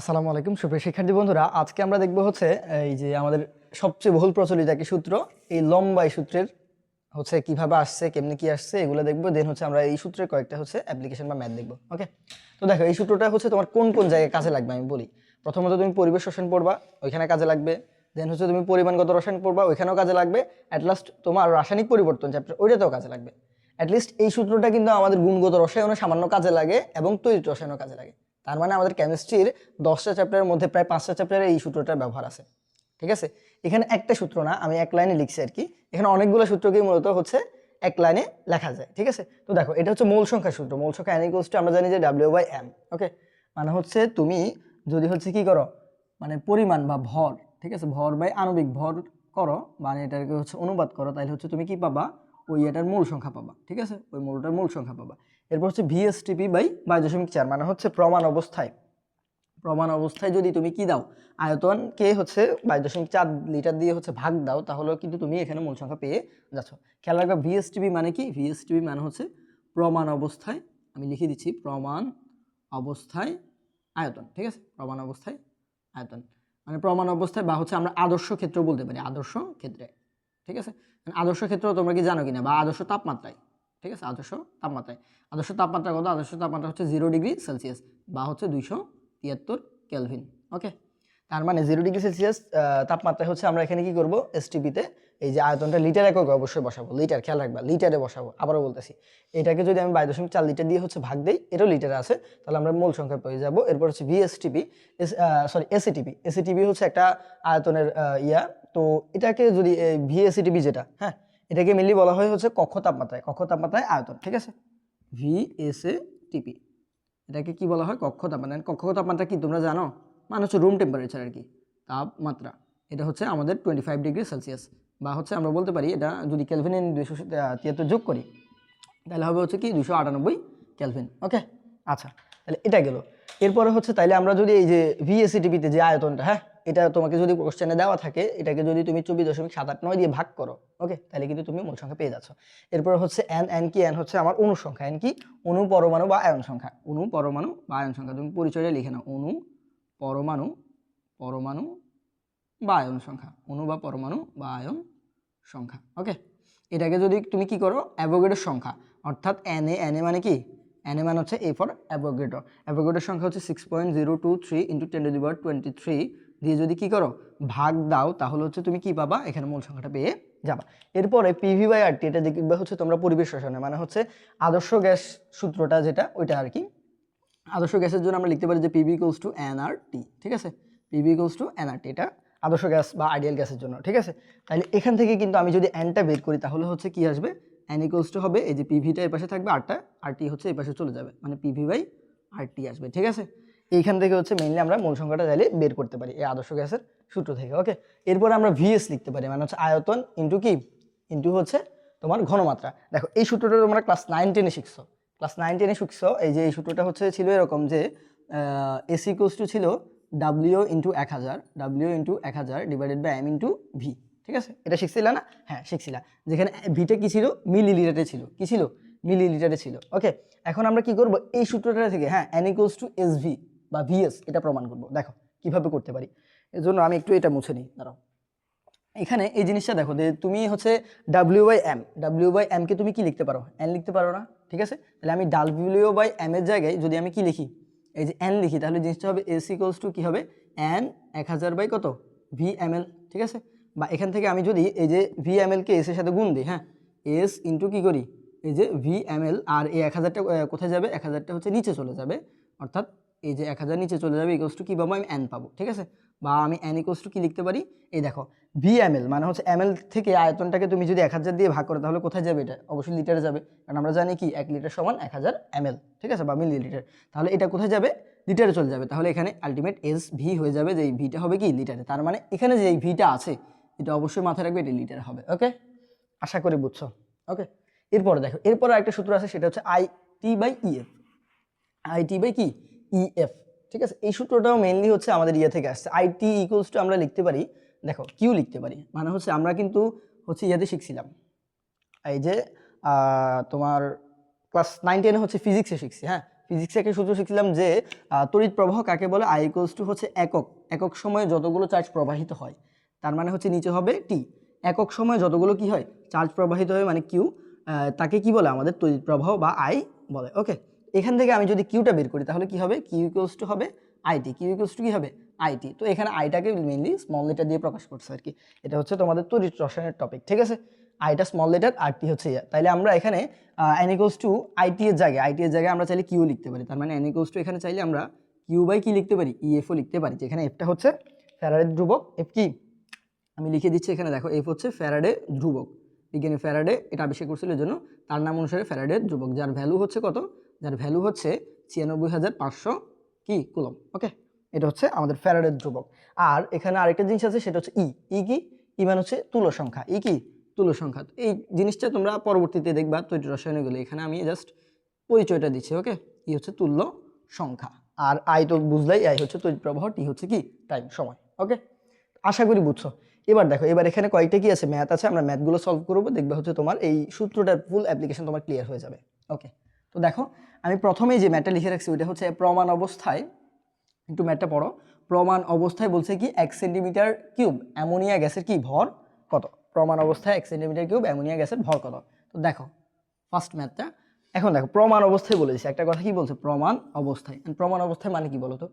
আসসালামু আলাইকুম, সুপ্রিয় শিক্ষার্থী বন্ধুরা। আজকে আমরা দেখব হচ্ছে, এই যে আমাদের সবচেয়ে বহুল প্রচলিত একটি সূত্র, এই লম্বা এই সূত্রের হচ্ছে কীভাবে আসছে, কেমনি কি আসছে, এগুলো দেখব। দেন হচ্ছে আমরা এই সূত্রের কয়েকটা হচ্ছে অ্যাপ্লিকেশন বা ম্যাথ দেখব ওকে তো দেখো, এই সূত্রটা হচ্ছে তোমার কোন কোন জায়গায় কাজে লাগবে আমি বলি। প্রথমত তুমি পরিবেশ রসায়ন পড়বা, ওইখানে কাজে লাগবে। দেন হচ্ছে তুমি পরিমাণগত রসায়ন পড়বা, ওইখানেও কাজে লাগবে। অ্যাট লাস্ট তোমার রাসায়নিক পরিবর্তন চ্যাপ্টার ওইটাতেও কাজে লাগবে। অ্যাটলিস্ট এই সূত্রটা কিন্তু আমাদের গুণগত রসায়নে সামান্য কাজে লাগে এবং তৈরি রসায়নও কাজে লাগে। তার মানে আমাদের কেমিস্ট্রির দশটা চ্যাপ্টারের মধ্যে প্রায় পাঁচটা চ্যাপ্টারে এই সূত্রটার ব্যবহার আছে। ঠিক আছে? এখানে একটা সূত্র না, আমি এক লাইনে লিখছি আর কি। এখানে অনেকগুলো সূত্রকেই মূলত হচ্ছে এক লাইনে লেখা যায়, ঠিক আছে? তো দেখো, এটা হচ্ছে মূল সংখ্যার সূত্র। মূল সংখ্যা এন টু আমরা জানি যে ডাব্লিউ বাই এম ওকে মানে হচ্ছে তুমি যদি হচ্ছে কি করো মানে পরিমাণ বা ভর, ঠিক আছে? ভর বাই আণবিক ভর করো মানে এটাকে হচ্ছে অনুবাদ করো তাহলে হচ্ছে তুমি কি পাবা? ওই এটার মূল সংখ্যা পাবা, ঠিক আছে? ওই মূলটার মূল সংখ্যা পাবা। এরপর হচ্ছে ভিএসটিপি বাই বাই দশমিক চার মানে হচ্ছে প্রমাণ অবস্থায়। প্রমাণ অবস্থায় যদি তুমি কি দাও আয়তনকে হচ্ছে বাই দশমিক চার লিটার দিয়ে হচ্ছে ভাগ দাও তাহলে কিন্তু তুমি এখানে মূল সংখ্যা পেয়ে যাচ্ছ। খেয়াল রাখবে ভিএসটিপি মানে কি? ভিএসটিপি মানে হচ্ছে প্রমাণ অবস্থায়, আমি লিখে দিচ্ছি প্রমাণ অবস্থায় আয়তন, ঠিক আছে? প্রমাণ অবস্থায় আয়তন। মানে প্রমাণ অবস্থায় বা হচ্ছে আমরা আদর্শ ক্ষেত্র বলতে পারি, আদর্শ ক্ষেত্রে। ঠিক আছে? আদর্শ ক্ষেত্র তোমরা কি জানো কিনা? বা আদর্শ তাপমাত্রায়, ঠিক আছে? আদর্শ তাপমাত্রায়। আদর্শ তাপমাত্রা কত? আদর্শ তাপমাত্রা হচ্ছে জিরো ডিগ্রি সেলসিয়াস বা হচ্ছে দুইশো তিয়াত্তর কেলভিন ওকে তার মানে জিরো ডিগ্রি সেলসিয়াস তাপমাত্রায় হচ্ছে আমরা এখানে কি করব? এসটিপিতে এই যে আয়তনটা লিটার একক অবশ্যই বসাবো। লিটার খেয়াল রাখবা লিটারে বসাবো। আবারও বলতেছি, এটাকে যদি আমি বাই দশমিক চার লিটার দিয়ে হচ্ছে ভাগ দিই, এটাও লিটারে আছে, তাহলে আমরা মূল সংখ্যা পেয়ে যাব। এরপর হচ্ছে ভিএসটিপি সরি এসিটিপি এসিটিপি হচ্ছে একটা আয়তনের ইয়া তো এটাকে যদি ভিএসিটিপি যেটা হ্যাঁ এটাকে মেনলি বলা হয় হচ্ছে কক্ষ তাপমাত্রায় কক্ষ তাপমাত্রায় আয়তন, ঠিক আছে? ভিএসএটিপি এটাকে কি বলা হয়? কক্ষ তাপমাত্রা কক্ষ তাপমাত্রা কি তোমরা জানো? মানে হচ্ছে রুম টেম্পারেচার আর কি, তাপমাত্রা, এটা হচ্ছে আমাদের টোয়েন্টি ফাইভ ডিগ্রি সেলসিয়াস বা হচ্ছে আমরা বলতে পারি এটা যদি ক্যালভিনে দুইশো তিয়াত্তর যোগ করি, তাহলে হবে হচ্ছে কি দুশো আটানব্বই ক্যালভিন ওকে আচ্ছা তাহলে এটা গেল। এরপরে হচ্ছে তাইলে আমরা যদি এই যে ভিএসিটিভিতে যে আয়তনটা হ্যাঁ এটা তোমাকে যদি কোশ্চেনে দেওয়া থাকে, এটাকে যদি তুমি চব্বিশ দশমিক সাত আট নয় দিয়ে ভাগ করো ওকে তাহলে কিন্তু তুমি মূল সংখ্যা পেয়ে যাচ্ছ। এরপর হচ্ছে এন এন কি? এন হচ্ছে আমার অণু সংখ্যা। এন কি? অনু পরমাণু বা আয়ন সংখ্যা। অনু পরমাণু বা আয়ন সংখ্যা। তুমি পরিচয়টা লিখে নাও। অনু পরমাণু পরমাণু বা আয়ন সংখ্যা। অনু বা পরমাণু বা আয়ন সংখ্যা ওকে এটাকে যদি তুমি কি করো? অ্যাভোগেটের সংখ্যা। অর্থাৎ এন এ এন এ মানে কি? এন এ মানে হচ্ছে এ ফর অ্যাভোগেডো। অ্যাভোগেডোর সংখ্যা হচ্ছে six point zero two three into ten to twenty three দিয়ে যদি কি করো, ভাগ দাও, তাহলে হচ্ছে তুমি কি পাবা? এখানে মূল সংখ্যাটা পেয়ে যাবা। এরপরে পিভি বাই আরটি এটা দেখবে হচ্ছে তোমরা পরিবেশ রসায়নে মানে হচ্ছে আদর্শ গ্যাস সূত্রটা যেটা, ওইটা আর কি। আদর্শ গ্যাসের জন্য আমরা লিখতে পারি যে পিভি ইকুয়ালস টু এনআরটি ঠিক আছে? পিভি ইকুয়ালস টু এনআরটি এটা আদর্শ গ্যাস বা আইডিয়াল গ্যাসের জন্য, ঠিক আছে? তাহলে এখান থেকে কিন্তু আমি যদি এনটা বের করি, তাহলে হচ্ছে কি আসবে? এন ইকুয়ালস টু হবে, এই যে পিভিটা এই পাশে থাকবে আরটা আরটি হচ্ছে এই পাশে চলে যাবে মানে পিভি বাই আরটি আসবে, ঠিক আছে? এইখান থেকে হচ্ছে মেইনলি আমরা মূল সংখ্যাটা চাইলে বের করতে পারি, এই আদর্শ গ্যাসের সূত্র থেকে ওকে এরপরে আমরা ভিএস লিখতে পারি মানে হচ্ছে আয়তন ইন্টু কি? ইন্টু হচ্ছে তোমার ঘনমাত্রা। দেখো, এই সূত্রটা তোমরা ক্লাস নাইন টেনে শিখছো। ক্লাস নাইন টেনে শিখছো, এই যে এই সূত্রটা হচ্ছে ছিল এরকম যে এসি কোস টু ছিল ডাব্লিউ ইন্টু এক হাজার ডাব্লিউ ইন্টু এক হাজার divided by M into V ঠিক আছে? এটা শিখছিলা না? হ্যাঁ শিখছিলা। যেখানে ভিটা কি ছিল? মিলি লিটারে ছিল। কি ছিল? মিলি লিটারে ছিল ওকে এখন আমরা কি করব? এই সূত্রটা থেকে হ্যাঁ N equals to S V বা ভিএস এটা প্রমাণ করব। দেখো, কীভাবে করতে পারি? এর জন্য আমি একটু এটা মুছে নিই, দাঁড়াও। এখানে এই জিনিসটা দেখো যে তুমি হচ্ছে W by M W by এমকে তুমি কি লিখতে পারো? এন লিখতে পারো না, ঠিক আছে? তাহলে আমি ডাব্লিউ বাই এম এর জায়গায় যদি আমি কি লিখি? এই যে এন লিখি, তাহলে জিনিসটা হবে এস ইকোয়ালস টু কী হবে? এন এক হাজার বাই কত? ভি এম এল ঠিক আছে? বা এখান থেকে আমি যদি এই যে ভি এম এলকে এস এর সাথে গুণ দিই হ্যাঁ? এস ইন্টু কী করি? এই যে ভি এম এল আর এই এক হাজারটা কোথায় যাবে? এক হাজারটা হচ্ছে নিচে চলে যাবে, অর্থাৎ এই যে এক হাজার নিচে চলে যাবে ইকোয়ালস টু কী পাবো? আমি এন পাবো, ঠিক আছে? বা আমি এন ইকোয়ালস টু কী লিখতে পারি? এই দেখো ভি এম এল মানে হচ্ছে এম এল থেকে আয়তনটাকে তুমি যদি এক হাজার দিয়ে ভাগ করো, তাহলে কোথায় যাবে এটা? অবশ্যই লিটারে যাবে, কারণ আমরা জানি কি, এক লিটার সমান এক হাজার এম এল ঠিক আছে? বা মিলি লিটার তাহলে এটা কোথায় যাবে? লিটারে চলে যাবে। তাহলে এখানে আলটিমেট এস ভি হয়ে যাবে, যে এই ভিটা হবে কি? লিটারে তার মানে এখানে যে এই ভিটা আছে, এটা অবশ্যই মাথায় রাখবে এটা লিটারে হবে ওকে আশা করি বুঝছ ওকে এরপরে দেখো, এরপরে একটা সূত্র আছে, সেটা হচ্ছে I T by EF I T by কি? ইএফ ঠিক আছে? এই সূত্রটাও মেনলি হচ্ছে আমাদের ইয়ে থেকে আসছে। আই টি ইকুয়ালস টু আমরা লিখতে পারি, দেখো কিউ লিখতে পারি মানে হচ্ছে আমরা কিন্তু হচ্ছে ইয়াতে শিখছিলাম। এই যে তোমার ক্লাস নাইন টেনে হচ্ছে ফিজিক্সে শিখছি হ্যাঁ? ফিজিক্সে একটা সূত্র শিখছিলাম যে তড়িৎ প্রবাহ কাকে বলে? আই ইকুয়ালস টু হচ্ছে একক। একক সময়ে যতগুলো চার্জ প্রবাহিত হয়, তার মানে হচ্ছে নিচে হবে টি একক সময়ে যতগুলো কি হয়? চার্জ প্রবাহিত হয় মানে কিউ তাকে কি বলে? আমাদের তড়িৎ প্রবাহ বা আই বলে ওকে এখান থেকে আমি যদি কিউটা বের করি, তাহলে কি হবে? কিউ ইকুয়ালস টু হবে আইটি কিউ ইকুয়ালস টু কি হবে? আইটি তো এখানে আইটাকে মেইনলি স্মল লেটার দিয়ে প্রকাশ করছে আর কি এটা হচ্ছে তোমাদের তড়িৎ রসায়নের টপিক ঠিক আছে? আইটা স্মল লেটার আর টি হচ্ছে ইয়া। তাইলে আমরা এখানে এন ইকুয়ালস টু আইটি এর জায়গায় আইটি এর জায়গায় আমরা চাইলে কিউ লিখতে পারি। তার মানে এন ইকুয়ালস টু এখানে চাইলে আমরা কিউ বাই কি লিখতে পারি? ইএফও লিখতে পারি, যেখানে এফটা হচ্ছে ফ্যারাডের ধ্রুবক। এফ কি? আমি লিখে দিচ্ছি এখানে, দেখো এফ হচ্ছে ফ্যারাডে ধ্রুবক। বিজ্ঞানী ফ্যারাডে এটা আবিষ্কার করছিল জন্য তার নাম অনুসারে ফ্যারাডের ধ্রুবক, যার ভ্যালু হচ্ছে কত? যার ভ্যালু হচ্ছে ছিয়ানব্বই হাজার পাঁচশো কি কুলম ওকে এটা হচ্ছে আমাদের ফ্যারাডের ধ্রুবক। আর এখানে আরেকটা জিনিস আছে, সেটা হচ্ছে ই ই কি? ই মানে হচ্ছে তুলো সংখ্যা। ই কি? তুলো সংখ্যা। এই জিনিসটা তোমরা পরবর্তীতে দেখবা তৈরি রসায়নে গেলে এখানে আমি জাস্ট পরিচয়টা দিচ্ছি ওকে ই হচ্ছে তুল্য সংখ্যা। আর আই তো বুঝলাই আই হচ্ছে তৈরি প্রবাহ টি হচ্ছে কি? টাইম সময় ওকে আশা করি বুঝছ। এবার দেখো, এবার এখানে কয়েকটা কি আছে? ম্যাথ আছে, আমরা ম্যাথগুলো সলভ করব। দেখবে হচ্ছে তোমার এই সূত্রটার ফুল অ্যাপ্লিকেশন তোমার ক্লিয়ার হয়ে যাবে ওকে তো দেখো, আমি প্রথমেই যে ম্যাথটা লিখে রাখছি, ওইটা হচ্ছে প্রমাণ অবস্থায়, একটু ম্যাটটা পড়ো। প্রমাণ অবস্থায় বলছে কি, এক সেন্টিমিটার কিউব অ্যামোনিয়া গ্যাসের কি, ভর কত? প্রমাণ অবস্থায় এক সেন্টিমিটার কিউব অ্যামোনিয়া গ্যাসের ভর কত? তো দেখো ফার্স্ট ম্যাথটা। এখন দেখো, প্রমাণ অবস্থায় বলে দিচ্ছি একটা কথা কি বলছে? প্রমাণ অবস্থায়। প্রমাণ অবস্থায় মানে কি বলো তো?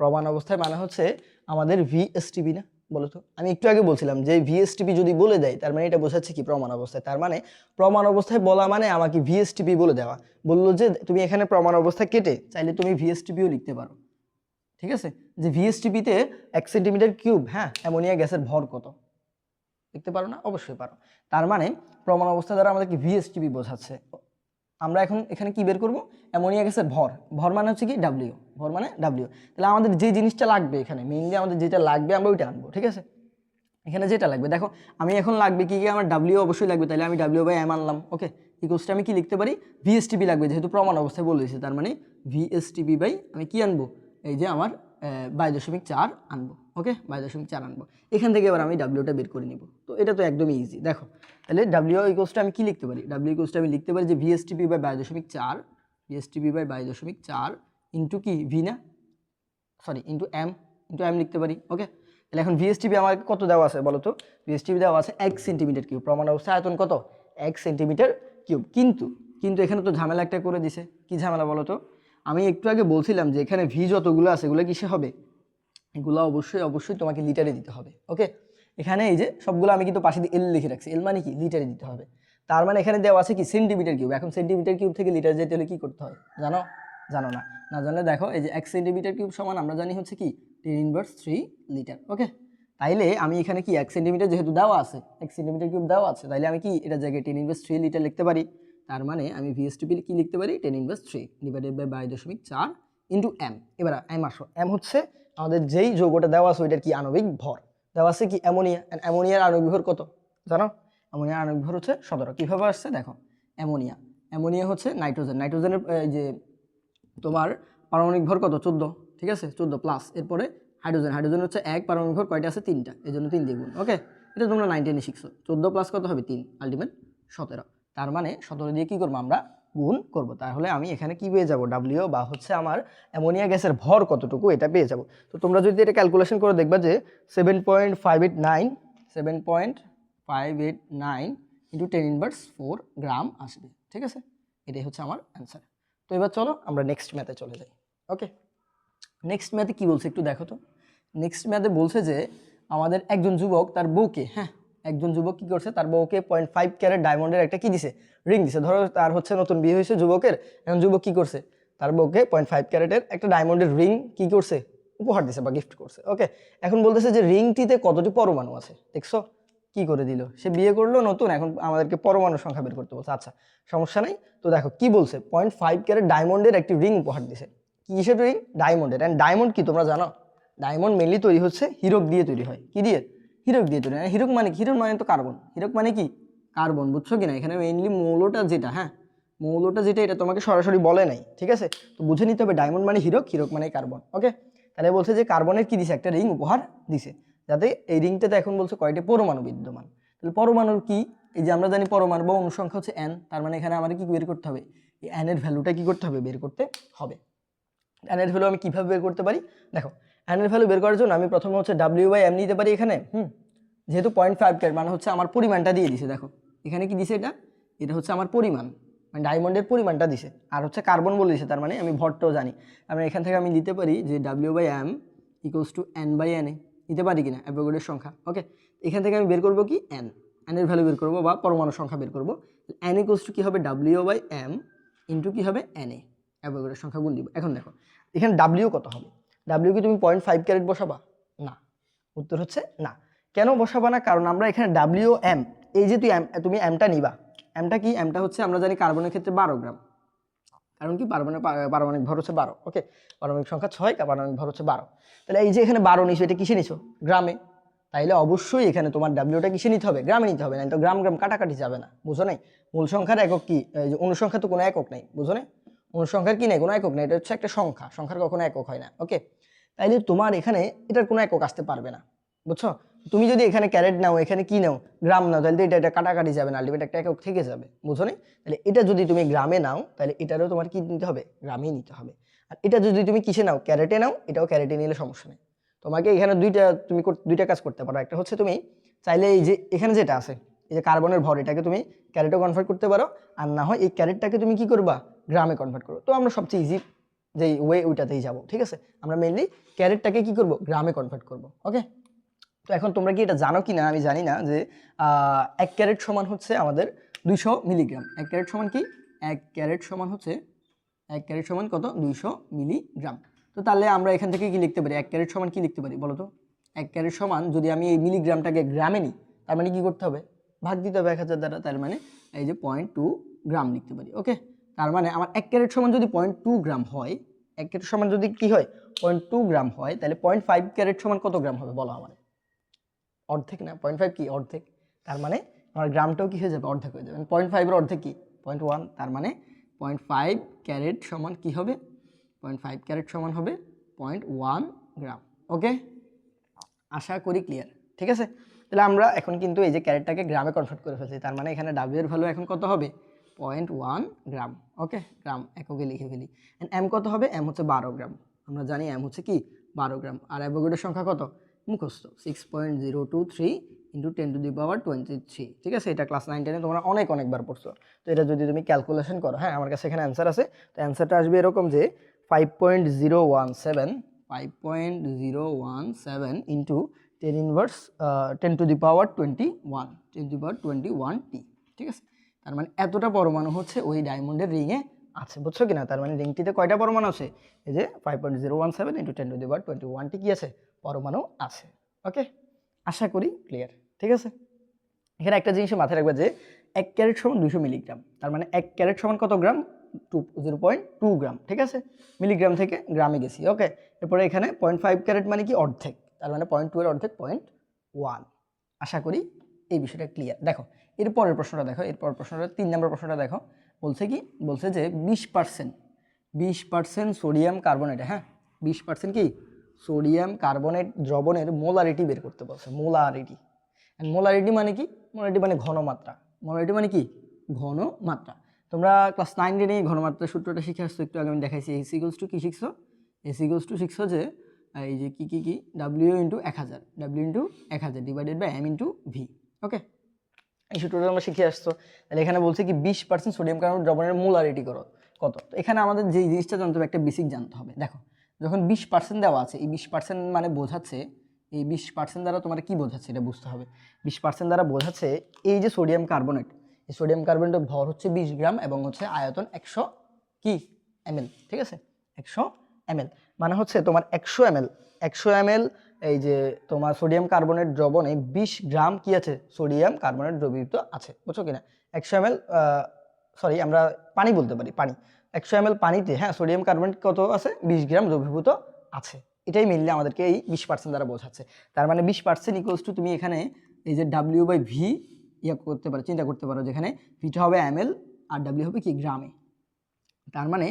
প্রমাণ অবস্থায় মানে হচ্ছে আমাদের ভিএসটিপি না? বলো তো আমি একটু আগে বলছিলাম যে ভিএসটিপি যদি বলে দেয়, তার মানে এটা বোঝাচ্ছে কি প্রমাণ অবস্থায়? তার মানে প্রমাণ অবস্থায় বলা মানে আমাকে ভিএসটিপি বলে দেওয়া। বলল যে তুমি এখানে প্রমাণ অবস্থা কেটে চাইলে তুমি ভিএসটিপিও লিখতে পারো। ঠিক আছে? যে ভিএসটিপিতে এক সেন্টিমিটার কিউব হ্যাঁ অ্যামোনিয়া গ্যাসের ভর কত? লিখতে পারো না? অবশ্যই পারো। তার মানে প্রমাণ অবস্থা দ্বারা আমাদেরকে ভিএসটিপি বোঝাচ্ছে। আমরা এখন এখানে কি বের করব? অ্যামোনিয়া গ্যাসের ভর। ভর মানে হচ্ছে কি? ডাব্লিউ ভর মানে ডাব্লিউ তাহলে আমাদের যে জিনিসটা লাগবে এখানে মেইনলি আমাদের যেটা লাগবে আমরা ওইটা আনব, ঠিক আছে? এখানে যেটা লাগবে, দেখো, আমি এখন লাগবে কি কি? আমার ডাব্লিউ অবশ্যই লাগবে, তাহলে আমি ডাব্লিউ বাই এম আনলাম ওকে ইকোসটা আমি কি লিখতে পারি? ভিএসটিপি লাগবে, যেহেতু প্রমাণ অবস্থায় বলেছি তার মানে ভিএসটিপি বাই আমি কি আনব? এই যে আমার বাই দশমিক চার আনব ওকে বাই দশমিক চার আনব। এখান থেকে এবার আমি ডাব্লিউটা বের করে নিব। তো এটা তো একদমই ইজি দেখো, তাহলে ডাব্লিউ ইকোসটা আমি কি লিখতে পারি? ডাব্লিউ ইকোসটা আমি লিখতে পারি যে ভিএসটিপি বাই বাই দশমিক চার ভিএসটিপি বাই বাই দশমিক চার ইন্টু কি? ভি না? Sorry into M into M লিখতে পারি ওকে তাহলে এখন ভিএসটিপি আমার কত দেওয়া আছে বলো তো? ভিএসটিপি দেওয়া আছে এক সেন্টিমিটার কিউব প্রমাণ অবস্থা আয়তন কত? এক সেন্টিমিটার কিউব কিন্তু কিন্তু এখানে তো ঝামেলা একটা করে দিছে। কি ঝামেলা বলো তো? আমি একটু আগে বলছিলাম যে এখানে ভি যতগুলো আছে, এগুলো কিসে হবে? এগুলো অবশ্যই অবশ্যই তোমাকে লিটারে দিতে হবে ওকে এখানে এই যে সবগুলো আমি কিন্তু পাশে এল লিখে রাখছি। এল মানে কি? লিটারে দিতে হবে। তার মানে এখানে দেওয়া আছে কি? সেন্টিমিটার কিউব এখন সেন্টিমিটার কিউব থেকে লিটার যেতে হলে কী করতে হয়? জানো? জানো না। না জানলে দেখো, এই যে এক সেন্টিমিটার কিউব সমান, আমরা জানি হচ্ছে কি? Ten inverse three litre okay তাইলে আমি এখানে কি, এক সেন্টিমিটার যেহেতু দেওয়া আছে, এক সেন্টিমিটার কিউব দেওয়া আছে, তাইলে আমি কি, এটা জায়গায় টেন ইনভার্স থ্রি লিটার লিখতে পারি? তার মানে আমি ভিএসটিপি কি লিখতে পারি? Ten inverse three divided by by দশমিক চার ইন্টু এম এবার এম আসো। এম হচ্ছে আমাদের যেই যৌগটা দেওয়া আছে, ওইটার কি আণবিক ভর? দেওয়া আছে কি অ্যামোনিয়া? অ্যামোনিয়ার আণবিক ভর কত? জানো? অ্যামোনিয়ার আণবিক ভর হচ্ছে সতেরো। কীভাবে আসছে? দেখো, অ্যামোনিয়া। অ্যামোনিয়া হচ্ছে নাইট্রোজেন। নাইট্রোজেনের যে তোমার পারমাণবিক ভর কত? চোদ্দ। ঠিক আছে? চোদ্দ প্লাস এরপরে হাইড্রোজেন। হাইড্রোজেন হচ্ছে এক, পারমাণবিক ভর কয়টা আছে? তিনটা। এই জন্য তিন দিয়ে গুণ। ওকে? এটা তোমরা নাইনটিনে শিখছো। চোদ্দ প্লাস কত হবে? তিন। আলটিমেট সতেরো। তার মানে সতেরো দিয়ে কী করব আমরা? গুণ করব। তাহলে আমি এখানে কি পেয়ে যাব? ডাব্লিউ বা হচ্ছে আমার অ্যামোনিয়া গ্যাসের ভর কতটুকু? এটা পেয়ে যাব। তো তোমরা যদি এটা ক্যালকুলেশন করে দেখবা যে seven point five eight nine seven point five eight nine into ten inverse four gram আসবে। ঠিক আছে? এটাই হচ্ছে আমার অ্যান্সার তো এবার চলো আমরা নেক্সট ম্যাথে চলে যাই। ওকে নেক্সট ম্যাথে কি বলছে একটু দেখো তো। নেক্সট ম্যাথে বলছে যে আমাদের একজন যুবক তার বউকে হ্যাঁ একজন যুবক কি করছে? তার বউকে পয়েন্ট ফাইভ ক্যারেট ডায়মন্ডের একটা কি দিছে? রিং দিছে। ধরো তার হচ্ছে নতুন বিয়ে হয়েছে যুবকের, এখন যুবক কি করছে? তার বউকে পয়েন্ট ফাইভ ক্যারেটের একটা ডায়মন্ডের রিং কি করছে? উপহার দিছে বা গিফট করছে। ওকে এখন বলতেছে যে রিংটিতে কতটি পরমাণু আছে? দেখছ? কি করে দিল? সে বিয়ে করল নতুন, এখন আমাদেরকে পরমাণু সংখ্যা বের করতে বলছে। আচ্ছা সমস্যা নাই? তো দেখো, কি বলছে? পয়েন্ট ফাইভ ক্যারেট ডায়মন্ডের একটি রিং উপহার দিছে। কী কিসের রিং ডায়মন্ডের অ্যান্ড ডায়মন্ড কি তোমরা জানো? ডায়মন্ড মেনলি তৈরি হচ্ছে হিরক দিয়ে তৈরি হয়। কি দিয়ে? হিরক দিয়ে তৈরি হিরক মানে কি? হিরক মানে তো কার্বন। হিরক মানে কি? কার্বন, বুঝছ কিনা এখানে মেইনলি মৌলটা যেটা হ্যাঁ? মৌলটা যেটা, এটা তোমাকে সরাসরি বলে নাই, ঠিক আছে? তো বুঝে নিতে হবে ডায়মন্ড মানে হিরক হিরক মানে কার্বন ওকে তাহলে বলছে যে কার্বনের কি দিছে? একটা রিং উপহার দিছে। যাতে এই রিংটাতে এখন বলছে কয়টি পরমাণু বিদ্যমান। তাহলে পরমাণুর কি? এই যে আমরা জানি পরমাণু বা অনুসংখ্যা হচ্ছে এন তার মানে এখানে আমাদের কি বের করতে হবে? এই এর ভ্যালুটা কি করতে হবে? বের করতে হবে। এর ভ্যালু আমি কীভাবে বের করতে পারি? দেখো এর ভ্যালু বের করার জন্য আমি প্রথমে হচ্ছে ডাব্লিউ বাই এম নিতে পারি এখানে, হুম? যেহেতু পয়েন্ট ফাইভ ক্যারেট মানে হচ্ছে আমার পরিমাণটা দিয়ে দিছে, দেখো। এখানে কি দিছে এটা? এটা হচ্ছে আমার পরিমাণ মানে ডায়মন্ডের পরিমাণটা দিছে। আর হচ্ছে কার্বন বলে দিছে, তার মানে আমি ভরটাও জানি। আমরা এখান থেকে আমি নিতে পারি যে W by M equals to N by N A. নিতে পারি কিনা? অ্যাভোগাড্রোর সংখ্যা ওকে এখান থেকে আমি বের করব কি? এন এন এর ভ্যালু বের করব বা পরমাণু সংখ্যা বের করব। এন ইকুয়ালস টু কী হবে? ডাব্লিউ বাই এম ইন্টু কী হবে? N A. অ্যাভোগাড্রোর সংখ্যা গুণ দিব। এখন দেখো, এখানে ডাব্লিউ কত হবে? ডাব্লিউ কি তুমি পয়েন্ট ফাইভ ক্যারেট বসাবা? না। উত্তর হচ্ছে না। কেন বসাবা না? কারণ আমরা এখানে ডাব্লিউ এম এই যে তুই তুমি এমটা নিবা। এমটা কি? এমটা হচ্ছে আমরা জানি কার্বনের ক্ষেত্রে বারো গ্রাম। কারণ কি? পারমাণবিক পারমাণবিক ভর হচ্ছে বারো ওকে পারমাণবিক সংখ্যা ছয় পারমাণবিক ভর হচ্ছে বারো। তাহলে এই যে এখানে বারো নিছো, এটা কিসে নিছো? গ্রামে। তাইলে অবশ্যই এখানে তোমার ডাব্লিউটা কিসে নিতে হবে? গ্রামে নিতে হবে না তো গ্রাম গ্রাম কাটাকাটি যাবে না। বুঝো নাই? মূল সংখ্যার একক কি? অনুসংখ্যা তো কোনো একক নেই, বুঝো নাই? অনুসংখ্যার কি নেই? কোনো একক নেই, এটা হচ্ছে একটা সংখ্যা। সংখ্যার কখনো একক হয় না ওকে তাইলে তোমার এখানে এটার কোনো একক আসতে পারবে না, বুঝছ? তুমি যদি এখানে ক্যারেট নাও, এখানে কি নাও, গ্রাম নাও তাহলে এটা এটা কাটাকাটি যাবে না আলটিমেট একটা একক থেকে যাবে বুঝো নি তাহলে এটা যদি তুমি গ্রামে নাও তাহলে এটারও তোমার কি নিতে হবে? গ্রামেই নিতে হবে। আর এটা যদি তুমি কিসে নাও, ক্যারেটে নাও, এটাও ক্যারেটে নিলে সমস্যা নেই। তোমাকে এখানে দুইটা, তুমি দুইটা কাজ করতে পারো। একটা হচ্ছে তুমি চাইলে এই যে, এখানে যেটা আছে, এই যে কার্বনের ভর, এটাকে তুমি ক্যারেটে কনভার্ট করতে পারো। আর না হয় এই ক্যারেটটাকে তুমি কি করবা? গ্রামে কনভার্ট করো তো আমরা সবচেয়ে ইজি যে ওয়ে ওইটাতেই যাব, ঠিক আছে? আমরা মেনলি ক্যারেটটাকে কি করব? গ্রামে কনভার্ট করব ওকে তো এখন তোমরা কি এটা জানো কি না আমি জানি না যে এক ক্যারেট সমান হচ্ছে আমাদের দুইশো মিলিগ্রাম এক ক্যারেট সমান কি? এক ক্যারেট সমান হচ্ছে, এক ক্যারেট সমান কত? দুইশো মিলিগ্রাম তো তাহলে আমরা এখান থেকে কি লিখতে পারি? এক ক্যারেট সমান কি লিখতে পারি বলো তো? এক ক্যারেট সমান যদি আমি এই মিলিগ্রামটাকে গ্রামে নিই, তার মানে কি করতে হবে? ভাগ দিতে হবে এক হাজার দ্বারা, তার মানে এই যে পয়েন্ট টু গ্রাম লিখতে পারি ওকে তার মানে আমার এক ক্যারেট সমান যদি পয়েন্ট টু গ্রাম হয়, এক ক্যারেট সমান যদি কি হয়? পয়েন্ট টু গ্রাম হয়, তাহলে পয়েন্ট ফাইভ ক্যারেট সমান কত গ্রাম হবে বলো আমার অর্ধেক না পয়েন্ট ফাইভ কি? অর্ধেক। তার মানে আমার গ্রামটাও কি হয়ে যাবে? অর্ধেক হয়ে যাবে। পয়েন্ট ফাইভের অর্ধেক কি? পয়েন্ট ওয়ান তার মানে পয়েন্ট ফাইভ ক্যারেট সমান কি হবে? পয়েন্ট ফাইভ ক্যারেট সমান হবে পয়েন্ট ওয়ান গ্রাম। ওকে আশা করি ক্লিয়ার ঠিক আছে? তাহলে আমরা এখন কিন্তু এই যে ক্যারেটটাকে গ্রামে কনভার্ট করে ফেলছি, তার মানে এখানে ডাব্লিউ এর ভ্যালু এখন কত হবে? Point one gram. ওকে? গ্রাম, এককে লিখে ফেলি। অ্যান্ড এম কত হবে? এম হচ্ছে বারো গ্রাম। আমরা জানি এম হচ্ছে কি? বারো গ্রাম। আর অ্যাভোগাড্রোর সংখ্যা কত? মুখস্থ। Six point zero two three into ten to the power twenty three ঠিক আছে? এটা ক্লাস নাইন টেনে তোমরা অনেক, অনেকবার পড়ছো। তো এটা যদি তুমি ক্যালকুলেশন করো হ্যাঁ আমার কাছে এখানে অ্যান্সার আছে। তো অ্যান্সারটা আসবে এরকম যে five point zero one seven five point zero one seven into ten inverse ten to the power twenty one ten to the power twenty one T ঠিক আছে? তার মানে এতটা পরমাণু হচ্ছে ওই ডায়মন্ডের রিংয়ে আছে, বুঝছ কিনা? তার মানে রিংটিতে কয়টা পরমাণু আছে? এই যে five point zero one seven into ten to the power twenty ওয়ানটি কি আছে? পরমাণু আছে ওকে আশা করি ক্লিয়ার ঠিক আছে? এখানে একটা জিনিস মাথায় রাখবে যে এক ক্যারেট সমান দুশো মিলিগ্রাম, তার মানে এক ক্যারেট সমান কত gram? Two zero point two gram, ঠিক আছে? মিলিগ্রাম থেকে গ্রামে গেছি ওকে এরপরে এখানে পয়েন্ট ফাইভ ক্যারেট মানে কি? অর্ধেক, তার মানে পয়েন্ট টু এর অর্ধেক পয়েন্ট ওয়ান আশা করি এই বিষয়টা ক্লিয়ার দেখো এর পরের প্রশ্নটা দেখো, এর পরের প্রশ্নটা, তিন নম্বর প্রশ্নটা দেখো। বলছে কি? বলছে যে বিশ পার্সেন্ট বিশ পার্সেন্ট সোডিয়াম কার্বনেট হ্যাঁ? বিশ পার্সেন্ট কি? সোডিয়াম কার্বনেট দ্রবণের মোলারিটি বের করতে বলছে মোলারিটি মোলারিটি মানে কি? মোলারিটি মানে ঘনমাত্রা। মোলারিটি মানে কি? ঘনমাত্রা। তোমরা ক্লাস নাইন টেনে ঘনমাত্রার সূত্রটা শিখে আসছো, একটু আগে আমি দেখাইছি এই সিগলস টু কী শিখছো? এই সিগলস টু শিখছো যে, এই যে কী কী কী? ডাব্লিউ ইন্টু এক হাজার ডাব্লিউ ইন্টু এক হাজার divided by M into V okay এই সূত্রটা আমরা শিখে আসতো তাহলে এখানে বলছে কি, বিশ পার্সেন্ট সোডিয়াম কার্বন দ্রবণের মোলারিটি করো। কত? এখানে আমাদের যে জিনিসটা জানতে হবে, একটা বেসিক জানতে হবে। দেখো, যখন বিশ পার্সেন্ট দেওয়া আছে, এই বিশ পার্সেন্ট মানে বোঝাচ্ছে, এই বিশ পার্সেন্ট দ্বারা তোমার কী বোঝাচ্ছে এটা বুঝতে হবে। বিশ পার্সেন্ট দ্বারা বোঝাচ্ছে, এই যে সোডিয়াম কার্বনেট এই সোডিয়াম কার্বনেটের ভর হচ্ছে বিশ গ্রাম এবং হচ্ছে আয়তন একশো কি? এমএল ঠিক আছে? একশো এমএল মানে হচ্ছে তোমার একশো এমএল একশো এমএল এই যে তোমার সোডিয়াম কার্বনেট দ্রবণে বিশ গ্রাম কি আছে? সোডিয়াম কার্বনেট দ্রবীভূত আছে, বুঝছ কিনা? একশো এমএল সরি আমরা পানি বলতে পারি, পানি। একশো এমএল পানিতে হ্যাঁ সোডিয়াম কার্বনেট কত আছে? বিশ গ্রাম দ্রবীভূত আছে। এটাই মেনলি আমাদেরকে এই বিশ পার্সেন্ট দ্বারা বোঝাচ্ছে। তার মানে বিশ পার্সেন্ট ইকুয়ালস টু তুমি এখানে এই যে ডাব্লিউ বাই ভি ইয়ে করতে পারো, চিন্তা করতে পারো, যেখানে ভিটা হবে এমএল আর ডাব্লিউ হবে কি? গ্রামে। তার মানে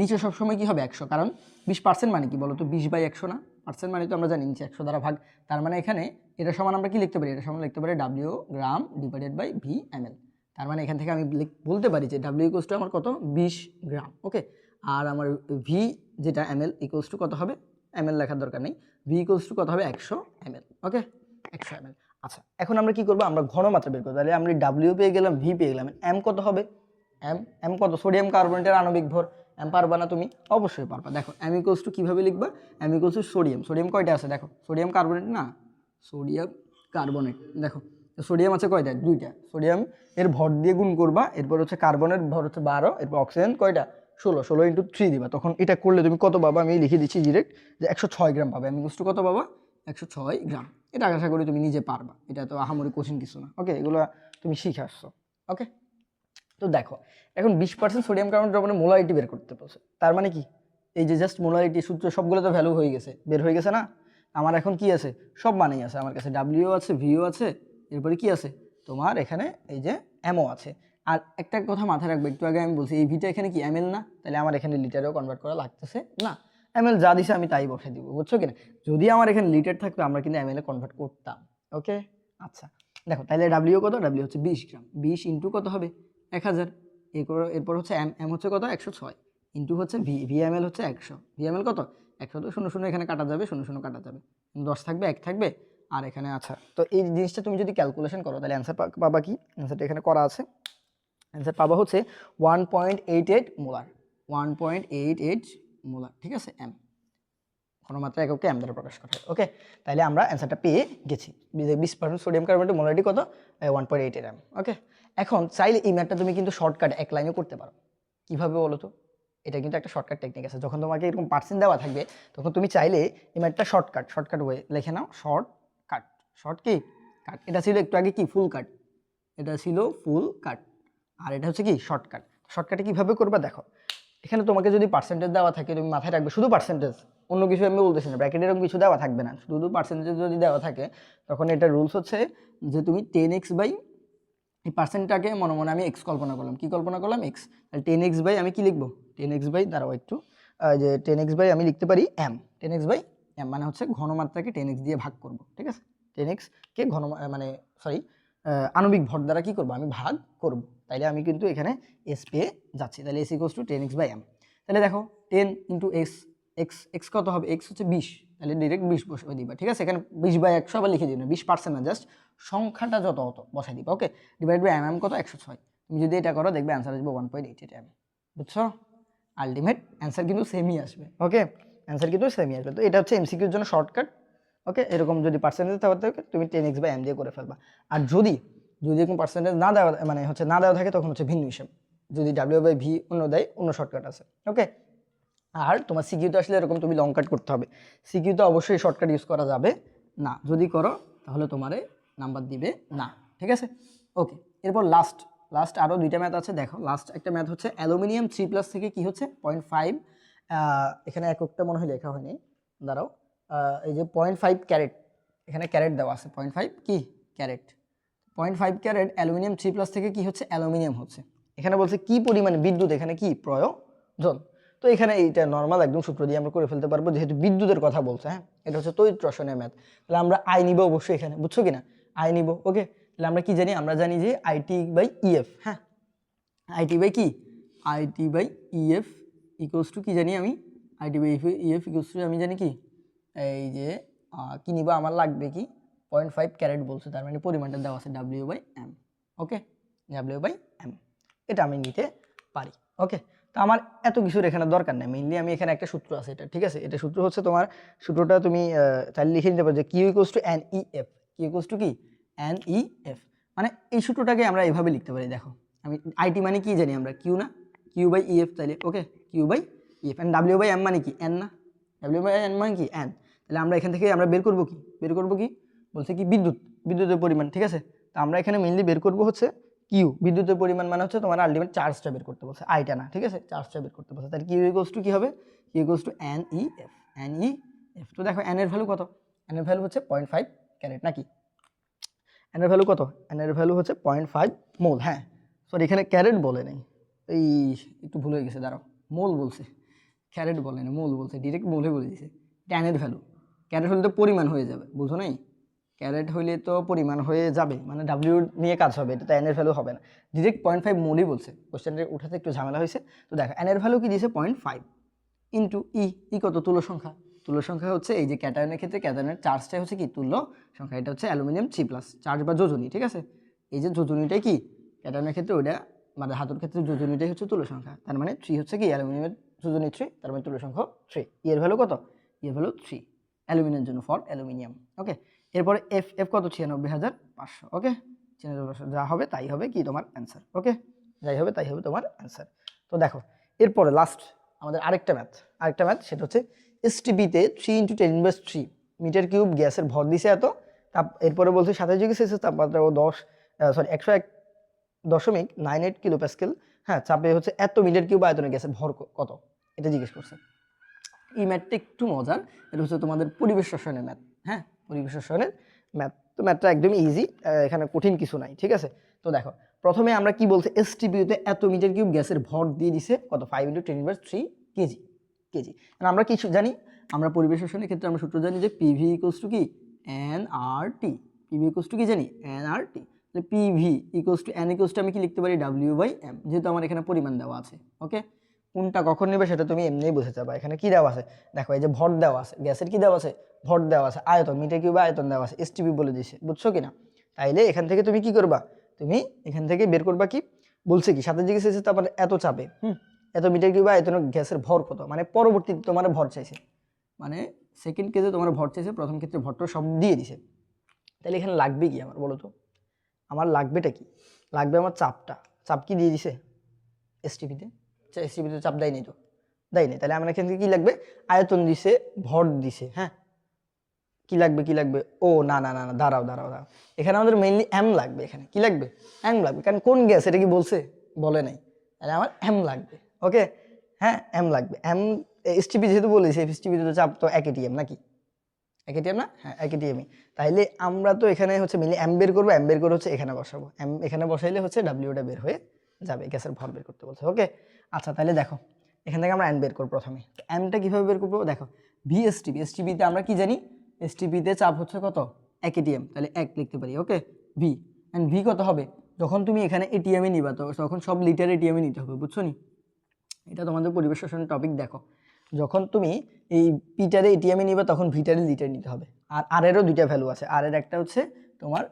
নিচে সবসময় কি হবে একশো? কারণ বিশ পার্সেন্ট মানে কি বলো তো বিশ বাই একশো না? পার্সেন্ট মানে তো আমরা জানি নিচে একশো দ্বারা ভাগ। তার মানে এখানে এটা সমান আমরা কি লিখতে পারি? এটা সমান লিখতে পারি W gram divided by V M L তার মানে এখান থেকে আমি বলতে পারি যে ডাব্লিউ ইকোয়াস টু আমার কত? বিশ গ্রাম ওকে আর আমার ভি যেটা এম এল ইকোস টু কত হবে? এম এল লেখার দরকার নেই। ভি ইকোস টু কত হবে? একশো এম এল ওকে একশো এম এল আচ্ছা এখন আমরা কি করব? আমরা ঘনমাত্রা বের করব। তাহলে আমরা ডাব্লিউ পেয়ে গেলাম ভি পেয়ে গেলাম। এম কত হবে? এম এম কত? সোডিয়াম কার্বনেটের আণবিক ভর। পারবা না তুমি? অবশ্যই পারবা। দেখো ইকোয়াস টু কীভাবে লিখবা? অ্যামিকোস টু সোডিয়াম। সোডিয়াম কয়টা আছে? দেখো, সোডিয়াম কার্বনেট না, সোডিয়াম কার্বনেট। দেখো, সোডিয়াম আছে কয়টা? দুইটা। সোডিয়াম এর ভর দিয়ে গুণ করবা, এরপর হচ্ছে কার্বনের ভর হচ্ছে বারো, এরপর অক্সিজেন কয়টা? ষোলো। ষোলো ইন্টু থ্রি দিবা। তখন এটা করলে তুমি কত পাবা? আমি লিখে দিচ্ছি ডিরেক্ট যে একশো ছয় গ্রাম পাবে। আমি টু কত পাবা? একশো ছয় গ্রাম। এটা আশা করি তুমি নিজে পারবা। এটা তো আহামরি কঠিন কিছু না। ওকে এগুলো তুমি শিখে আসছো। ওকে তো দেখো, এখন বিশ পার্সেন্ট সোডিয়াম কার্বনেট দ্রবণের মোলারিটি বের করতে বলছে। তার মানে কি? এই যে জাস্ট মোলারিটি সূত্র সবগুলো তো ভ্যালু হয়ে গেছে, বের হয়ে গেছে না? আমার এখন কি আছে? সব মানেই আছে। আমার কাছে ডাব্লিউ আছে ভিও আছে, এরপরে কি আছে? তোমার এখানে এই যে এমও আছে। আর একটা কথা মাথায় রাখবে, একটু আগে আমি বলছি, এই ভিটা এখানে কি এমএল না? তাহলে আমার এখানে লিটারেও কনভার্ট করা লাগতেছে না। এমএল যা দিছে আমি তাই বসে দিব, বুঝছ কিনা যদি আমার এখানে লিটার থাকতো, আমরা কিন্তু এমএল এ কনভার্ট করতাম ওকে আচ্ছা দেখো, তাহলে ডাব্লিউ কত? ডাব্লিউ হচ্ছে বিশ গ্রাম। বিশ ইন্টু কত হবে? এক হাজার। এরপর এরপর হচ্ছে এম এম হচ্ছে কত? একশো ছয়। ইন্টু হচ্ছে ভি, ভিএমএল হচ্ছে একশো। ভিএমএল কত? একশো তো শূন্য শূন্য এখানে কাটা যাবে, শূন্য শূন্য কাটা যাবে। দশ থাকবে, এক থাকবে, আর এখানে আচ্ছা তো এই জিনিসটা তুমি যদি ক্যালকুলেশন করো, তাহলে অ্যান্সার পাবা কি? অ্যান্সারটা এখানে করা আছে। অ্যান্সার পাবা হচ্ছে one point eight eight molar one point eight eight molar ঠিক আছে? এম ঘনমাত্রা এককে এম দ্বারা প্রকাশ করা হয়। ওকে তাহলে আমরা অ্যান্সারটা পেয়ে গেছি। বিশ পার্সেন্ট সোডিয়াম কার্বনেটের মোলারিটি কত? One point eight M okay এখন চাইলে এই ম্যাথটা তুমি কিন্তু শর্টকাট এক লাইনে করতে পারো। কীভাবে বলো তো এটা কিন্তু একটা শর্টকাট টেকনিক আছে। যখন তোমাকে এরকম পার্সেন্ট দেওয়া থাকবে, তখন তুমি চাইলে এই ম্যাথটা শর্টকাট শর্টকাট ওয়ে লিখে নাও শর্ট কাট শর্ট কি? কাট এটা ছিল একটু আগে কি? ফুল কাট এটা ছিল ফুল কাট আর এটা হচ্ছে কি? শর্টকাট শর্টকাটে কীভাবে করবে দেখো। এখানে তোমাকে যদি পার্সেন্টেজ দেওয়া থাকে, তুমি মাথায় রাখবে শুধু পার্সেন্টেজ অন্য কিছু আমি বলতেছি না। ব্র্যাকেট এরকম কিছু দেওয়া থাকবে না। শুধু পার্সেন্টেজ যদি দেওয়া থাকে, তখন এটা রুলস হচ্ছে যে তুমি টেন এক্স বাই এই পার্সেন্টটাকে মনে মনে আমি এক্স কল্পনা করলাম। কি কল্পনা করলাম? এক্স তাহলে টেন এক্স বাই আমি কি লিখব? টেন এক্স বাই, দাঁড়াও একটু। যে টেন এক্স বাই আমি লিখতে পারি M ten X by M মানে হচ্ছে ঘনমাত্রাকে টেন এক্স দিয়ে ভাগ করব, ঠিক আছে? টেন এক্সকে ঘন মানে সরি আণবিক ভর দ্বারা কি করব? আমি ভাগ করব। তাইলে আমি কিন্তু এখানে এস পেয়ে যাচ্ছি। তাহলে S equals to ten X by M তাহলে দেখো ten into X X X কত হবে? এক্স হচ্ছে বিশ। তাহলে ডিরেক্ট বিশ বসে দিবা, ঠিক আছে? এখানে বিশ বাই একশো আবার লিখে দিবে বিশ পার্সেন্ট না জাস্ট সংখ্যাটা যত অত বসাই দিবা okay divide by M M কত? একশো ছয়। তুমি যদি এটা করো, দেখবে অ্যান্সার আসবে one point eight eight M বুঝছ? আলটিমেট অ্যান্সার কিন্তু সেমই আসবে ওকে অ্যান্সার কিন্তু সেমই আসবে। তো এটা হচ্ছে এমসিকিউর জন্য শর্টকাট ওকে এরকম যদি পার্সেন্টেজ দেওয়া থাকে তুমি টেন এক্স বাই এম দিয়ে করে ফেলবা। আর যদি যদি এরকম পার্সেন্টেজ না দেওয়া মানে হচ্ছে না দেওয়া থাকে, তখন হচ্ছে ভিন্ন হিসাব। যদি ডাব্লিউ বাই ভি অন্য দেয়, অন্য শর্টকাট আছে ওকে আর তোমার সিকিউতে আসলে এরকম তুমি লং কাট করতে হবে। সিকিউতে অবশ্যই শর্টকাট ইউজ করা যাবে। না, যদি করো, তাহলে তোমারে নাম্বার দিবে না। ঠিক আছে? ওকে এরপর লাস্ট লাস্ট আরও দুইটা ম্যাথ আছে। দেখো লাস্ট একটা ম্যাথ হচ্ছে অ্যালুমিনিয়াম থ্রি প্লাস থেকে কি হচ্ছে? পয়েন্ট ফাইভ এখানে এককটা মনে হয় লেখা হয়নি। দাঁড়াও এই যে পয়েন্ট ফাইভ ক্যারেট এখানে ক্যারেট দেওয়া আছে। পয়েন্ট ফাইভ কি? Carat point five carat aluminium three plus থেকে কি হচ্ছে? অ্যালুমিনিয়াম হচ্ছে। এখানে বলছে কি পরিমাণে বিদ্যুৎ, এখানে কি? প্রয়োজন। তো এখানে এইটা নর্মাল একদম সূত্র দিয়ে আমরা করে ফেলতে পারব, যেহেতু বিদ্যুতের কথা বলছে হ্যাঁ? এটা হচ্ছে তৈত রসনের ম্যাথ তাহলে আমরা আই নিব অবশ্যই এখানে, বুঝছ কিনা আই নিব ওকে তাহলে আমরা কি জানি? আমরা জানি যে আইটি বাই ইএফ হ্যাঁ? আইটি বাই কি? IT by EF equals to কি জানি আমি? IT by if EF equals to আমি জানি কি? এই যে কি নিবা? আমার লাগবে কি? পয়েন্ট ফাইভ ক্যারেট বলছে, তার মানে পরিমাণটা দেওয়া আছে W by M okay W by M এটা আমি নিতে পারি ওকে তো আমার এত কিছুর এখানে দরকার নেই। মেইনলি আমি এখানে একটা সূত্র আছে এটা, ঠিক আছে? এটা সূত্র হচ্ছে তোমার, সূত্রটা তুমি চাইলে লিখে নিতে পারো যে Q equals to N E F Q equals to কি? এন ই এফ মানে এই সূত্রটাকে আমরা এভাবে লিখতে পারি, দেখো। আমি আইটি মানে কি জানি আমরা? কিউ না? কিউ বাই ই এফ তাইলে okay Q by E F and W by M মানে কি? এন না? ডাব্লিউ বাই এন মানে কি? এন তাহলে আমরা এখান থেকে আমরা বের করব কি? বের করব কি? বলছে কি বিদ্যুৎ, বিদ্যুতের পরিমাণ, ঠিক আছে? তো আমরা এখানে মেইনলি বের করব হচ্ছে কিউ বিদ্যুতের পরিমাণ মানে হচ্ছে তোমার আলটিমেট চার্জটা বের করতে বলছে। আইটা না, ঠিক আছে? চার্জটা বের করতে বলছে। তাহলে কিউ ইকোস টু কী হবে? Q equals to N E F N E F তো দেখো এন এর ভ্যালু কত? এন এর ভ্যালু হচ্ছে পয়েন্ট ফাইভ ক্যারেট নাকি? এন এর ভ্যালু কত? এন এর ভ্যালু হচ্ছে পয়েন্ট ফাইভ মোল হ্যাঁ। সরি এখানে ক্যারেট বলে নেই। এই একটু ভুল হয়ে গেছে, দাঁড়াও। মোল বলছে। ক্যারেট বলে না মোল বলছে। ডিরেক্ট মোলে বলে দিছে। ট্যানের ভ্যালু ক্যারেট হলে তো পরিমাণ হয়ে যাবে, বুঝো নাই? ক্যারেট হইলে তো পরিমাণ হয়ে যাবে মানে ডাব্লিউ নিয়ে কাজ হবে, এটা তো এনের ভ্যালু হবে না। ডিরেক্ট পয়েন্ট ফাইভ মোলই বলছে কোশ্চেনটা উঠাতে একটু ঝামেলা হয়েছে। তো দেখো এনের ভ্যালু কি দিয়েছে? Point five into E E কত? তুল্য সংখ্যা। তুল্য সংখ্যা হচ্ছে এই যে ক্যাটায়নের ক্ষেত্রে, ক্যাটায়নের চার্জটা হচ্ছে কি? তুল্য সংখ্যা, এটা হচ্ছে অ্যালুমিনিয়াম থ্রি প্লাস চার্জ বা যোজনী, ঠিক আছে? এই যে যোজনীটাই কি? ক্যাটায়নের ক্ষেত্রে ওইটা মানে ধাতুর ক্ষেত্রে যোজনীটাই হচ্ছে তুল্য সংখ্যা। তার মানে থ্রি হচ্ছে কি? অ্যালুমিনিয়ামের যোজনী থ্রি তার মানে তুল্য সংখ্যা থ্রি এর ভ্যালু কত? এর ভ্যালু থ্রি অ্যালুমিনিয়ামের জন্য ফর অ্যালুমিনিয়াম ওকে এরপরে এফ এফ কত? ছিয়ানব্বই হাজার পাঁচশো ওকে ছিয়ানব্বই পাঁচশো, যা হবে তাই হবে কি তোমার অ্যান্সার ওকে যাই হবে তাই হবে তোমার অ্যান্সার তো দেখো, এরপরে লাস্ট আমাদের আরেকটা ম্যাথ আরেকটা ম্যাথ সেটা হচ্ছে এসটিপিতে three into ten inverse three metre cube গ্যাসের ভর দিছে এত, তাপ, এরপরে বলছে সাতাশ ডিগ্রি সেলসিয়াস, তাপমাত্রা ও দশ সরি একশো এক দশমিক নাইন এইট কিলো প্যাসকেল হ্যাঁ চাপে হচ্ছে এত মিটার কিউব আয়তনে গ্যাসের ভর কত? এটা জিজ্ঞেস করছে। এই ম্যাথটা একটু মজার, এটা হচ্ছে তোমাদের পরিবেশ রসায়নের ম্যাথ হ্যাঁ? পরিবেশ ম্যাথ তো ম্যাথটা একদমই ইজি এখানে কঠিন কিছু নাই, ঠিক আছে? তো দেখো, প্রথমে আমরা কি বলছি? এস এসটিপিউতে এত মিটার কিউব গ্যাসের ভর দিয়ে দিছে, কত? Five into ten inverse three KG KG আমরা কিছু জানি, আমরা পরিবেশ রসায়নের ক্ষেত্রে আমরা সূত্র জানি যে পিভি ইকোয়াস টু কি? N R T PV equals to কি জানি? N R T PV equals to N equals to আমি কি লিখতে পারি? ডাব্লিউ বাই এম যেহেতু আমার এখানে পরিমাণ দেওয়া আছে ওকে কোনটা কখন নেবে সেটা তুমি এমনিই বুঝে যাবা। এখানে কি দেওয়া আছে? দেখো, এই যে ভর দেওয়া আছে, গ্যাসের কি দেওয়া আছে? ভর দেওয়া আছে, আয়তন, মিটার কিউবে আয়তন দেওয়া আছে এসটিপি বলে দিছে বুঝছ কিনা? তাইলে এখান থেকে তুমি কি করবা? তুমি এখান থেকে বের করবা কি? বলছে কি সাথে জিজ্ঞেস হয়েছে তারপরে এত চাপে, হুম? এত মিটার কিউবে আয়তন গ্যাসের ভর কত? মানে পরবর্তীতে তোমার ভর চাইছে। মানে সেকেন্ড কেজে তোমার ভর চাইছে, প্রথম ক্ষেত্রে ভরটা সব দিয়ে দিছে। তাহলে এখানে লাগবে কি আমার, বলো তো? আমার লাগবেটা কি? লাগবে আমার চাপটা। চাপ কি দিয়ে দিছে? এসটিপিতে এসটিপিতে চাপ দেয় নাই তো? দেয় নাই তাহলে আমার এখান থেকে কি লাগবে? আয়তন দিছে, ভর দিছে হ্যাঁ? কি লাগবে কি লাগবে? ও, না না না না, দাঁড়াও দাঁড়াও দাঁড়াও। এখানে আমাদের মেইনলি এম লাগবে এখানে। কি লাগবে? এম লাগবে। কারণ কোন গ্যাস এটা কি বলছে? বলে নাই। তাহলে আমার এম লাগবে ওকে হ্যাঁ এম লাগবে। এম এস এসটিপি যেহেতু বলেছি এসটিপিতে তো চাপ তো এক এটিএম নাকি? এক এটিএম না? হ্যাঁ এক এটিএমই তাইলে আমরা তো এখানে হচ্ছে মিলি এম বের করব এম বের করে হচ্ছে এখানে বসাবো। এম এখানে বসাইলে হচ্ছে ডাব্লিউটা বের হয়ে যাবে গ্যাসের ভর বের করতে বলছে। ওকে আচ্ছা তাহলে দেখো, এখান থেকে আমরা এন বের করব প্রথমে। তো এমটা কীভাবে বের করব? দেখো ভিএসটিপি এসটিপিতে আমরা কি জানি? এসটিপিতে চাপ হচ্ছে কত? এক এটিএম তাহলে এক লিখতে পারি ওকে ভি অ্যান্ড ভি কত হবে? যখন তুমি এখানে এটিএমে নিবা, তো তখন সব লিটার এটিএমে নিতে হবে, বুঝছ নি? এটা তোমাদের পরিবেশ শাসনের টপিক দেখো। যখন তুমি এই পিটারে এটিএমে নিবা, তখন ভিটারে লিটার নিতে হবে। আর আর এরও দুইটা ভ্যালু আছে। আর এর একটা হচ্ছে তোমার,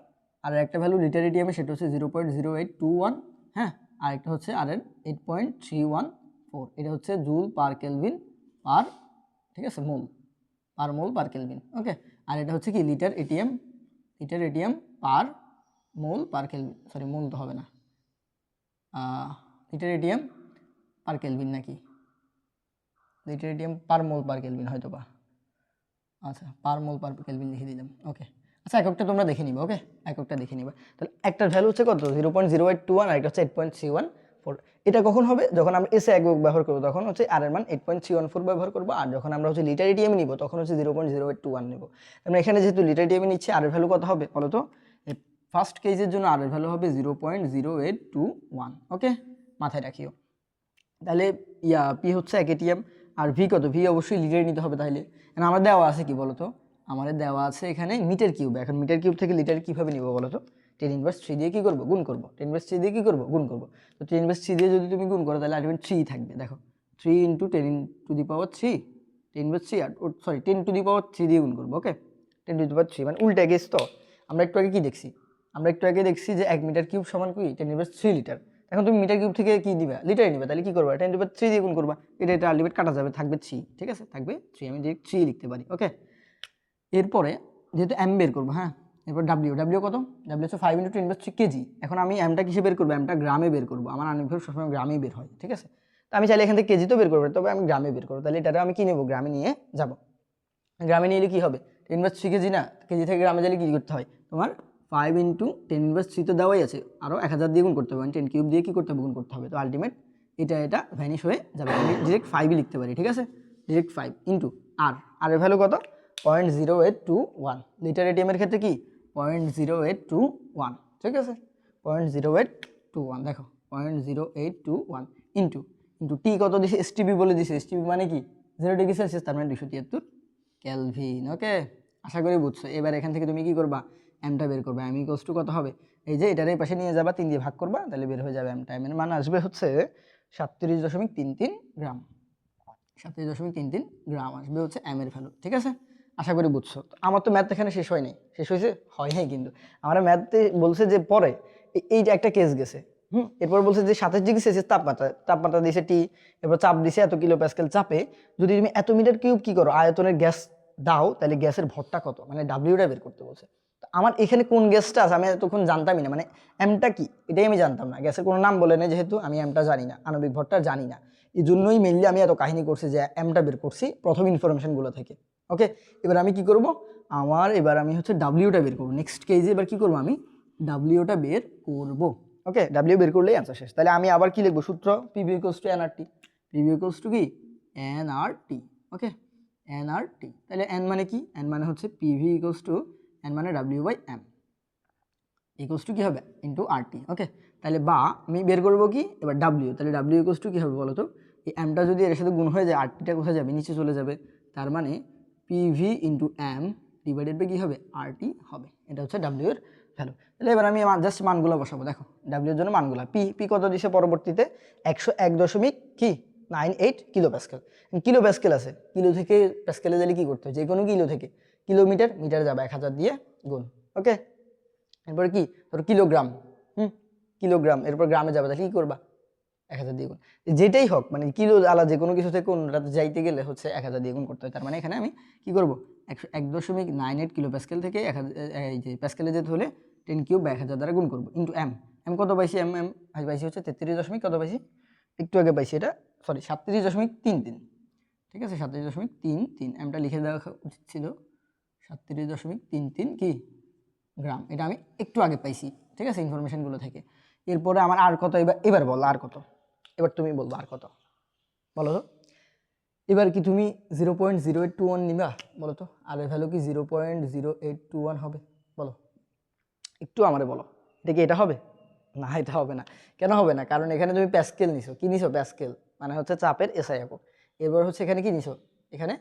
আর একটা ভ্যালু লিটার এটিএমে সেটা হচ্ছে zero point zero eight two one হ্যাঁ? আর একটা হচ্ছে আর এর eight point three one four এটা হচ্ছে জুল পার কেলভিন পার, ঠিক আছে, mole, per mole, per kelvin, okay? আর এটা হচ্ছে কি, litre ATM litre ATM per mole, per kelvin, sorry, mole তো হবে না। লিটার এটিএম পার কেলভিন নাকি? Litre ATM per mole, per kelvin হয়তো বা আচ্ছা পার মোল, পার কেলভিন লিখে দিলাম, ওকে। আচ্ছা এককটা তোমরা দেখে নিবে, ওকে? এককটা দেখে নিবে। তাহলে একটার ভ্যালু হচ্ছে কত? Zero point zero eight two one আর একটা হচ্ছে eight point three one four এটা কখন হবে? যখন আমরা এসে একক ব্যবহার করব, তখন হচ্ছে আর এর মান eight point three one four ব্যবহার করব, আর যখন আমরা হচ্ছে লিটার এটিএম নিবো, তখন হচ্ছে zero point zero eight two one নেব। আমরা এখানে যেহেতু লিটার এটিএম নিচ্ছি আর এর ভ্যালু কত হবে বলো তো? ফার্স্ট কেজের জন্য আর এর ভ্যালু হবে zero point zero eight two one okay? মাথায় রাখিও। তাহলে ইয়া পি হচ্ছে এক এটিএম আর ভি কত? ভি অবশ্যই লিটার নিতে হবে তাহলে। আমার দেওয়া আছে কি বলতো আমাদের দেওয়া আছে এখানে মিটার কিউব এখন মিটার কিউব থেকে লিটার কীভাবে নিব বলো তো? টেন ইনভার্স থ্রি দিয়ে কী করব? গুণ করব। টেন ইনভার্স থ্রি দিয়ে কী করব? গুণ করব। তো টেন ইনভার্স থ্রি দিয়ে যদি তুমি গুণ করো, তাহলে আলটিমেট থ্রি থাকবে। দেখো three into ten in to the power three ten inverse three R sorry ten to the power three দিয়ে গুণ করব okay ten to the power three মানে উল্টে গেছ তো। আমরা একটু আগে কী দেখছি? আমরা একটু আগে দেখছি যে এক মিটার কিউব সমান কি? টেন ইনভার্স থ্রি লিটার এখন তুমি মিটার কিউব থেকে কী দিবা লিটারে নিবে, তাহলে কি করবা? টেন টু পাওয়ার থ্রি দিয়ে গুণ করবা। এটা এটা আলটিমেট কাটা যাবে, থাকবে থ্রি ঠিক আছে? থাকবে থ্রি আমি থ্রি লিখতে পারি ওকে এরপরে যেহেতু এম বের করব হ্যাঁ? এরপর ডাব্লিউ ডাব্লিউ কত? ডাব্লিউ হচ্ছে five into ten three KG এখন আমি এমটা কিসে বের করব? এমটা গ্রামে বের করব। আমার আনুক সবসময় গ্রামেই বের হয়, ঠিক আছে? তো আমি চাইলে এখান থেকে কেজি তো বের করব, তবে আমি গ্রামে বের করব। তাহলে এটাটা আমি কি নেব? গ্রামে নিয়ে যাব। গ্রামে নিয়ে কী হবে? টেন ইনভার্স থ্রি কেজি না? কেজি থেকে গ্রামে গেলে কী করতে হয়? তোমার five into ten inverse three তো দেওয়াই আছে। আরও এক হাজার দিয়ে গুণ করতে হবে। টেন কিউব দিয়ে কী করতে হবে? গুণ করতে হবে। তো আলটিমেট এটা এটা ভ্যানিশ হয়ে যাবে। আমি ডিরেক্ট ফাইভই লিখতে পারি, ঠিক আছে? ডিরেক্ট ফাইভ ইন্টু আর আর ভ্যালু কত? Point zero eight two one. Litre এটিএমের ক্ষেত্রে কি? Point zero eight two one. ঠিক আছে? Point zero eight two one. দেখো, point zero eight two one into into T কত দিছে? এস এসটিপি বলে দিছে। এস এসটিপি মানে কি? জিরো ডিগ্রি সেলসিয়াস, তার মানে দুশো তিয়াত্তর ক্যালভিন ওকে? আশা করি বুঝছ। এবার এখান থেকে তুমি কি করবা? এমটা বের করবা। এম ইকোস টু কত হবে? এই যে এটার এই পাশে নিয়ে যাবা, তিন দিয়ে ভাগ করবা, তাহলে বের হয়ে যাবে এমটা এমের মান আসবে হচ্ছে সাতত্রিশ দশমিক তিন তিন গ্রাম। সাতত্রিশ দশমিক তিন তিন গ্রাম আসবে হচ্ছে এম এর ভ্যালু ঠিক আছে? আশা করি বুঝছ। আমার তো ম্যাথ এখানে শেষ হয়নি। শেষ হয়েছে? হয় নাই কিন্তু। আমার ম্যাথে বলছে যে পরে এই- যে একটা কেস গেছে, হুম? এরপর বলছে যে সাতাশ ডিগ্রি সেলসিয়াস তাপমাত্রা তাপমাত্রা দিয়েছে টি এরপর চাপ দিছে এত কিলো প্যাসকেল চাপে। যদি তুমি এত মিটার কিউব কি করো? আয়তনের গ্যাস দাও, তাহলে গ্যাসের ভরটা কত? মানে ডাব্লিউটা বের করতে বলছে। তো আমার এখানে কোন গ্যাসটা আছে আমি তখন জানতামই না। মানে এমটা কি? এটাই আমি জানতাম না। গ্যাসের কোনো নাম বলে না যেহেতু আমি এমটা জানি না। আণবিক ভরটা জানি না। এই জন্যই মেনলি আমি এত কাহিনী করছি যে এমটা বের করছি প্রথম ইনফরমেশনগুলো থেকে। ওকে এবার আমি কি করব? আমার, এবার আমি হচ্ছে ডাব্লিউটা বের করব। নেক্সট কেজে এবার কি করব আমি? ডাব্লিউটা বের করব। ওকে ডাব্লিউ বের করলেই অ্যান্সার শেষ। তাহলে আমি আবার কি লিখব? সূত্র? PV equals to NRT PV equals to কি? এনআরটি ওকে এনআরটি তাহলে এন মানে কি? এন মানে হচ্ছে পিভি ইকোস টু এন মানে W by M equals to কী হবে? ইন্টু আরটি ওকে তাহলে বা, আমি বের করব কি? এবার ডাব্লিউ তাহলে ডাব্লিউ ইকোস টু কী হবে বলো তো এই এমটা যদি এর সাথে গুণ হয়ে যায় আরটিটা কোথায় যাবে? নিচে চলে যাবে। তার মানে PV into M divided by কী হবে? আরটি হবে। এটা হচ্ছে ডাব্লিউ এর ভ্যালু তাহলে এবার আমি জাস্ট মানগুলো বসাবো। দেখো ডাব্লিউ এর জন্য মানগুলো। পি পি কত দিছে পরবর্তীতে? একশো এক দশমিক কি? Nine eight kilo pascal kilo pascal আছে। কিলো থেকে প্যাসকেলে গেলে কী করতে হয়? যে কোনো কিলো থেকে। কিলোমিটার, মিটার যাবে এক হাজার দিয়ে গুণ। ওকে এরপরে কি? ধরো কিলোগ্রাম। হুম? কিলোগ্রাম। এরপর গ্রামে যাবে। তাহলে কী করবা? এক হাজার দিয়ে গুণ। যেটাই হোক মানে কিলো আলাদা যে কোনো কিছু থেকে কোনটাতে যাইতে গেলে হচ্ছে এক হাজার দিয়ে গুণ করতে হয়। তার মানে এখানে আমি কি করব? একশো এক দশমিক নাইন এইট কিলো প্যাসকেল থেকে এক হাজার এই যে প্যাসকেলে যেতে হলে টেন কিউব এক হাজার দ্বারা গুণ করব। ইন্টু এম এম কত পাইছি? এম এম পাইছি হচ্ছে তেত্রিশ দশমিক, কত পাইছি? একটু আগে পাইছি এটা সরি সাতত্রিশ দশমিক তিন তিন। ঠিক আছে? সাতত্রিশ দশমিক তিন তিন। এমটা লিখে দেওয়া উচিত ছিল। সাতত্রিশ দশমিক তিন তিন কি? গ্রাম। এটা আমি একটু আগে পাইছি। ঠিক আছে? ইনফরমেশনগুলো থেকে। এরপরে আমার আর কত? এবার এবার বল আর কত? এবার তুমি বলব আর কত? বলো তো। এবার কি তুমি zero point zero eight two one নিবা? বলো তো। আর ভ্যালু কি zero point zero eight two one হবে? বলো। একটু আমারে বলো। কি এটা হবে? না, এটা হবে না। কেন হবে না? কারণ এখানে তুমি প্যাসকেল নিছো। কি নিছো? প্যাসকেল মানে হচ্ছে চাপের এসআই একক। এবার হচ্ছে এখানে কি নিছো? এখানে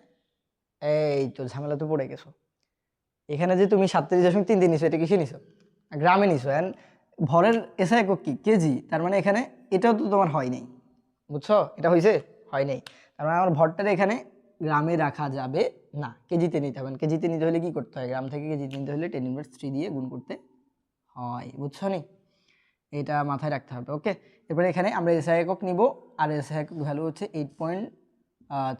এই তো ঝামেলা তো পড়ে গেছো। এখানে যে তুমি সাতত্রিশ দশমিক তিন দিন নিছো, এটা কিসে নিছো? গ্রামে নিছো। অ্যান্ড ভরের এসআই একক কি? কেজি। তার মানে এখানে এটাও তো তোমার হয় নাই। বুঝছ? এটা হয়েছে হয় নাই। তার মানে আমার ভরটার এখানে গ্রামে রাখা যাবে না। কেজিতে নিতে হবে। কেজিতে নিতে হলে কি করতে হয়? গ্রাম থেকে কেজিতে নিতে হলে টেন ইনভার্স থ্রি দিয়ে গুণ করতে হয়। বুঝছ নি? এটা মাথায় রাখতে হবে। ওকে এরপরে এখানে আমরা এসআই একক নিব। আর এসআই একক ভ্যালু হচ্ছে eight point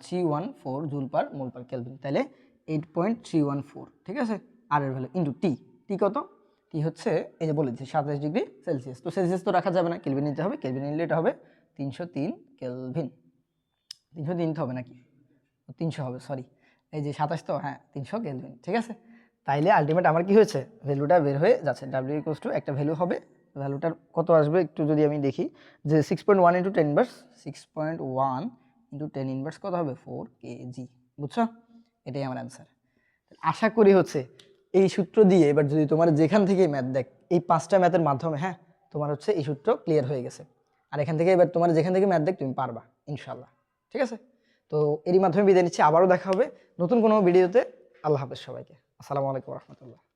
three one four joule per mole per kelvin তাহলে eight point three one four ঠিক আছে? আর এর ভ্যালু ইন্টু টি টি কত? টি হচ্ছে? এই যে বলে দিচ্ছি সাতাশ ডিগ্রি সেলসিয়াস। তো সেলসিয়াস তো রাখা যাবে না, কেলভিন নিতে হবে, কেলভিন নিলে এটা হবে তিনশো তিন কেলভিন। তিনশো তিন তো হবে নাকি? তিনশো হবে সরি এই যে সাতাশ তো হ্যাঁ তিনশো কেলভিন, ঠিক আছে? তাইলে আলটিমেট আমার কি হয়েছে? ভ্যালুটা বের হয়ে যাচ্ছে। ডাব্লিউ ইকোস টু একটা ভ্যালু হবে। ভ্যালুটার কত আসবে একটু যদি আমি দেখি, যে six point one into ten inverse six point one into ten inverse কত হবে? ফোর কেজি বুঝছ? এটাই আমার অ্যান্সার আশা করি হচ্ছে এই সূত্র দিয়ে এবার যদি তোমার যেখান থেকে ম্যাথ দেখ, এই পাঁচটা ম্যাথের মাধ্যমে হ্যাঁ তোমার হচ্ছে এই সূত্র ক্লিয়ার হয়ে গেছে। আর এখান থেকে এবার তোমার যেখান থেকে ম্যাথ দেখ, তুমি পারবা ইনশাল্লাহ ঠিক আছে? তো এরই মাধ্যমে বিদায় নিচ্ছি, আবারও দেখা হবে নতুন কোনো ভিডিওতে আল্লাহ হাফেজ সবাইকে। আসসালামু আলাইকুম রহমতুল্লাহ।